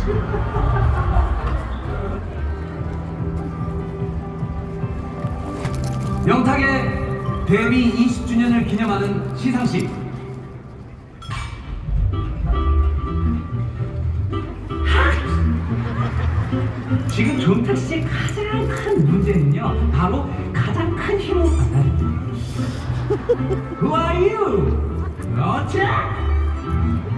영탁의 데뷔 20주년을 기념하는 시상식. 지금 종탁 씨의 가장 큰 문제는요, 바로 가장 큰 힘을 받아요. Who are you? 그렇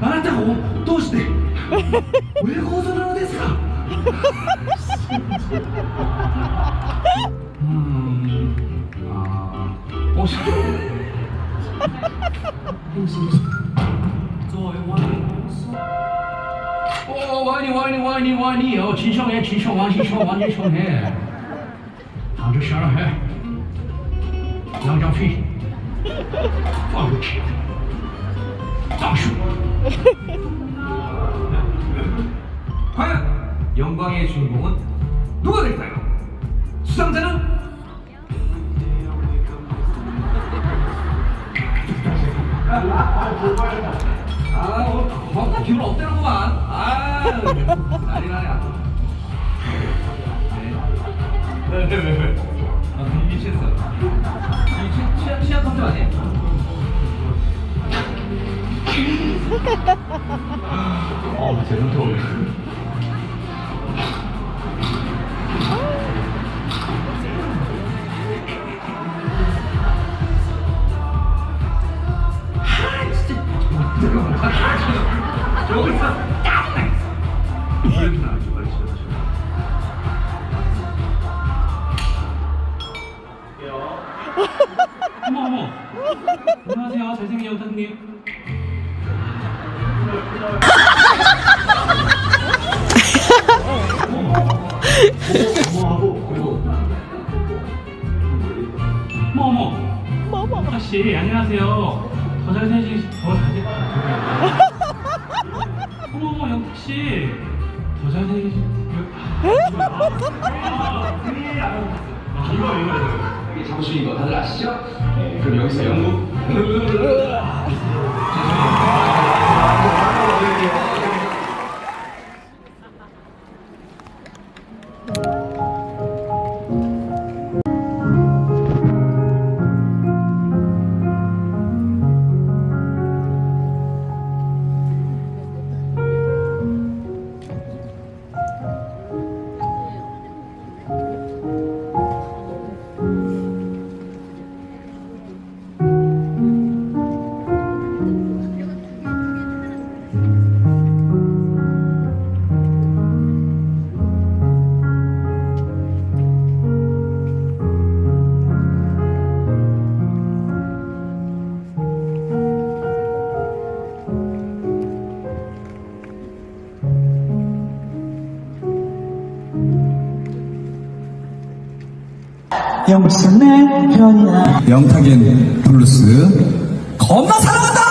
あなたを通して親子ぞなのですか？うん。ああしい惜しい作为我我我爱你我爱你我爱少爷秦少王秦少王秦少爷躺着小 과연 영광의 주인공은 누가 될까요? 수상자는 아 오늘 겁나 기분 없대는구만. 아 난리 나네 왜왜왜 아 분위기 취했어 이 취- 취한 취한 컨셉 아니야? 어 제대로. 어머 안녕하세요 잘생긴 영탁님 어머 어머 아씨 안녕하세요 더 잘생기시 더 잘생 어머 어머 영탁 씨더 잘생기시 아, 이거 이거 이거 장수인 거 다들 아시죠? 네 그럼 여기서 영국 영순의 편이야 영탁의 블루스 겁나 사랑한다!